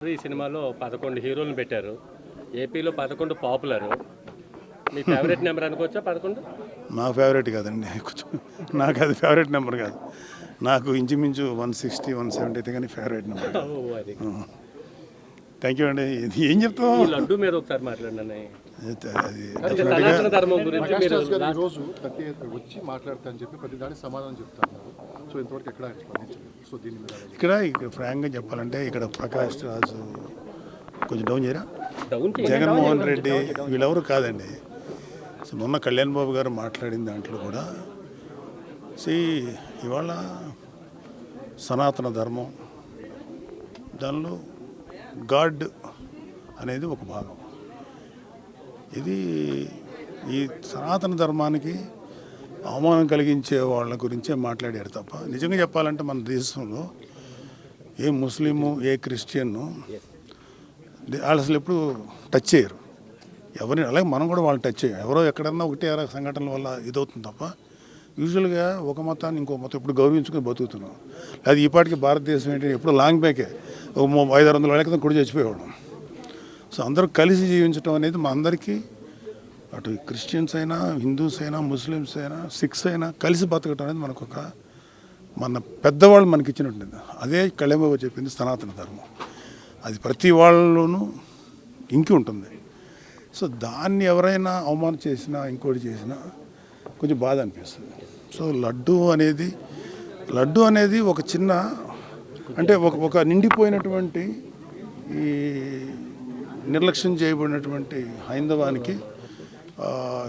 ఈ సినిమాలో పదకొండు హీరోలను పెట్టారు. ఏపీలో పదకొండు పాపులర్. మీ ఫేవరెట్ నెంబర్ అనుకోవచ్చా పదకొండు? నా ఫేవరెట్ కాదండి. నాకు అది ఫేవరెట్ నెంబర్ కాదు. నాకు ఇంచుమించు వన్ సిక్స్టీ వన్ సెవెంటీ అయితే కానీ ఫేవరెట్ నెంబర్. ఓ, అది. థ్యాంక్ యూ అండి. ఇది ఏం చెప్తాం ఈ లడ్డు మీద ఒకసారి సనాతన ధర్మం గురించి మీరు గారు ఈరోజు ప్రతి వచ్చి మాట్లాడతా అని చెప్పి ప్రతి దానికి సమాధానం చెప్తున్నారు. సో ఇంతవరకు ఎక్కడ స్పందించలేదు సో దీని మీద ఇక్కడ ఇక్కడ ఫ్రాంక్గా చెప్పాలంటే ఇక్కడ ప్రకాష్ రాజు కొంచెం డౌన్ చేయరా. జగన్మోహన్ రెడ్డి వీళ్ళెవరు కాదండి. సో మొన్న కళ్యాణ్ బాబు గారు మాట్లాడిన దాంట్లో కూడా సి ఇవాళ సనాతన ధర్మం దానిలో గాడ్ అనేది ఒక భాగం. ఇది ఈ సనాతన ధర్మానికి అవమానం కలిగించే వాళ్ళ గురించే మాట్లాడారు తప్ప. నిజంగా చెప్పాలంటే మన దేశంలో ఏ ముస్లిము ఏ క్రిస్టియన్ను వాళ్ళు అసలు ఎప్పుడు టచ్ చేయరు. ఎవరిని అలాగే మనం కూడా వాళ్ళు టచ్ చేయం. ఎవరో ఎక్కడన్నా ఒకటే సంఘటనల వల్ల ఇదవుతుంది తప్ప. యూజువల్గా ఒక మతాన్ని ఇంకో మతం ఇప్పుడు గౌరవించుకొని బతుకుతున్నాం. లేదా ఈపాటికి భారతదేశం ఏంటంటే ఎప్పుడు లాంగ్ బ్యాకే. ఒక ఐదు ఆరు వందల ఏళ్ళ క్రితం కూడా చచ్చిపోయేవాడు సో అందరూ కలిసి జీవించడం అనేది మా అందరికీ అటు క్రిస్టియన్స్ అయినా హిందూస్ అయినా ముస్లిమ్స్ అయినా సిక్స్ అయినా కలిసి బతకటం అనేది మనకు ఒక మన పెద్దవాళ్ళు మనకి ఇచ్చినట్టుంది అదే కళ్యాణబాబు చెప్పింది సనాతన ధర్మం. అది ప్రతి వాళ్ళలోనూ ఇంకి ఉంటుంది. సో దాన్ని ఎవరైనా అవమానం చేసినా ఇంకోటి చేసినా కొంచెం బాధ అనిపిస్తుంది. సో లడ్డు అనేది లడ్డు అనేది ఒక చిన్న అంటే ఒక ఒక నిండిపోయినటువంటి ఈ నిర్లక్ష్యం చేయబడినటువంటి హైందవానికి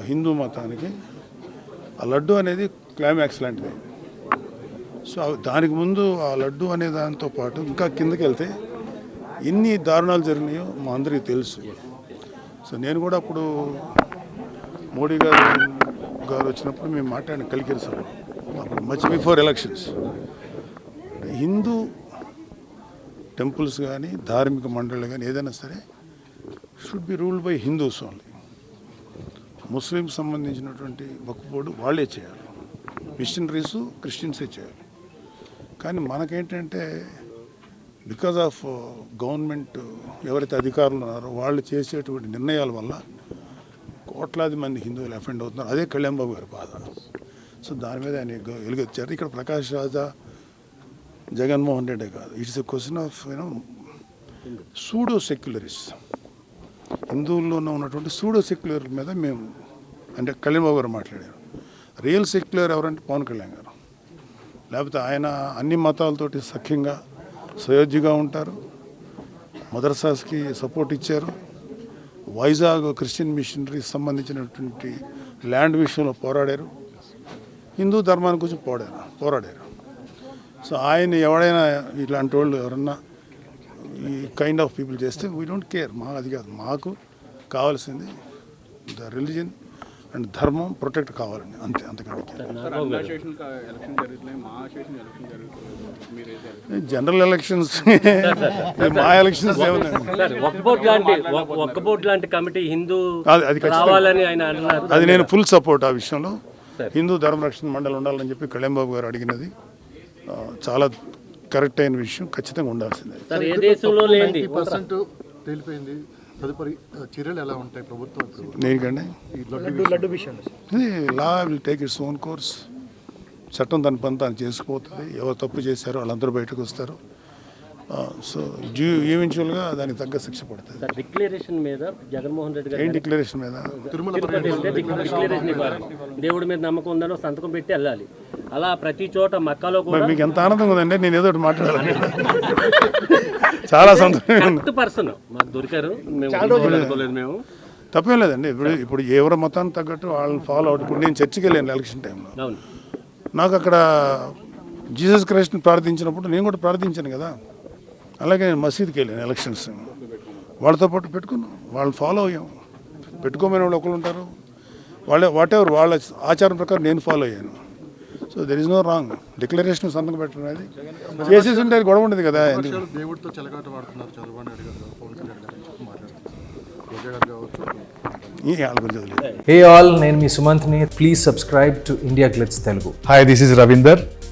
హిందూ మతానికి ఆ లడ్డు అనేది క్లైమాక్స్ లాంటిది. సో దానికి ముందు ఆ లడ్డు అనే దానితో పాటు ఇంకా కిందకి వెళ్తే ఎన్ని దారుణాలు జరిగినాయో మా అందరికీ తెలుసు. సో నేను కూడా అప్పుడు మోడీ గారు గారు వచ్చినప్పుడు మేము మాట్లాడిన కలికిరి సభ. అప్పుడు much before elections Hindu temples కానీ ధార్మిక మండళ్ళు కానీ ఏదైనా సరే should be ruled by Hindus only Muslim సంబంధించినటువంటి వక్ఫ్ వాళ్ళే చేయాలి. మిషనరీసు క్రిస్టియన్సే చేయాలి. కానీ మనకేంటంటే బికాజ్ ఆఫ్ గవర్నమెంట్ ఎవరైతే అధికారులు ఉన్నారో వాళ్ళు చేసేటువంటి నిర్ణయాల వల్ల కోట్లాది మంది హిందువులు అఫెండ్ అవుతున్నారు. అదే కళ్యాణ్ బాబు గారి బాధ. సో దాని మీద ఆయన గ- వెలుగొచ్చారు ఇక్కడ ప్రకాష్ రాజా జగన్మోహన్ రెడ్డి కాదు. It's a question of you know pseudo secularist హిందువుల్లోనే ఉన్నటువంటి సూడో సెక్యులర్ మీద మేము అంటే కళ్యాణ్ బాబు గారు మాట్లాడారు. రియల్ సెక్యులర్ ఎవరంటే పవన్ కళ్యాణ్ గారు. లేకపోతే ఆయన అన్ని మతాలతోటి సఖ్యంగా సయోధ్యగా ఉంటారు. మదర్సాస్కి సపోర్ట్ ఇచ్చారు. వైజాగ్ క్రిస్టియన్ మిషనరీకి సంబంధించినటువంటి ల్యాండ్ విషయంలో పోరాడారు. హిందూ ధర్మాన్ని గురించి పోరాడారు పోరాడారు. సో ఆయన ఎవడైనా ఇలాంటి వాళ్ళు ఎవరన్నా ఈ కైండ్ ఆఫ్ పీపుల్ చేస్తే వీ డోంట్ కేర్ మా అది కాదు. మాకు కావాల్సింది ద రిలీజన్ అండ్ ధర్మం ప్రొటెక్ట్ కావాలండి. అంతే అంతకంటే జనరల్ ఎలక్షన్స్ మా ఎలక్షన్స్ కమిటీ హిందూ అది- నేను ఫుల్ సపోర్ట్ ఆ విషయంలో. హిందూ ధర్మరక్షణ మండలి ఉండాలని చెప్పి కళ్యాణ్ బాబు గారు అడిగినది. చాలా కరెక్ట్ అయిన విషయం ఖచ్చితంగా ఉండాల్సిందే. తేలిపోయింది. తదుపరి చర్యలు ఎలా ఉంటాయి ప్రభుత్వం? ఇది law will take its own course. చట్టం దాని పని తాను చేసుకుపోతుంది. ఎవరు తప్పు చేశారో వాళ్ళందరూ బయటకు వస్తారు. సో డ్యూ ఈవెన్చువల్గా దానికి తగ్గ శిక్ష పడుతుంది. సార్ డిక్లరేషన్ మీద జగన్మోహన్ రెడ్డి గారు ఏం డిక్లరేషన్ మీద? దేవుడి మీద నమ్మకం ఉందని సంతకం పెట్టి వెళ్ళాలి. అలా ప్రతి చోట మక్కాలో కూడా మీకు ఎంత ఆనందంగా ఉందండి? నేను ఏదో ఒకటి మాట్లాడాలి. చాలా కరెక్ట్ పర్సన్ మాకు దొరికారు. మేము తప్పేం లేదండి. ఇప్పుడు ఇప్పుడు ఎవరి మతానికి తగ్గట్టు వాళ్ళని ఫాలో అవుట్. ఇప్పుడు నేను చర్చికి వెళ్ళాను ఎలక్షన్ టైంలో నాకు అక్కడ జీసస్ క్రైస్ట్ని ప్రార్థించినప్పుడు నేను కూడా ప్రార్థించాను కదా. అలాగే నేను మసీద్కి వెళ్ళాను ఎలక్షన్స్ వాళ్ళతో పాటు పెట్టుకున్నాం. వాళ్ళని ఫాలో అయ్యాం. పెట్టుకోమని వాళ్ళు ఒకరు ఉంటారు. వాళ్ళే వాట్ ఎవర్ వాళ్ళ ఆచారం ప్రకారం నేను ఫాలో అయ్యాను. So there is no wrong declaration సంతకం పెట్టడం అనేది చేసేసి ఉంటే అది గొడవ ఉండదు కదా దేవుడితో చెలగాట వాడుతున్నారు. చంద్రబాబు నాయుడు గారు హే ఆల్ నేను మీ సుమంత్ని. Please subscribe to India Glitz Telugu hi this is Ravinder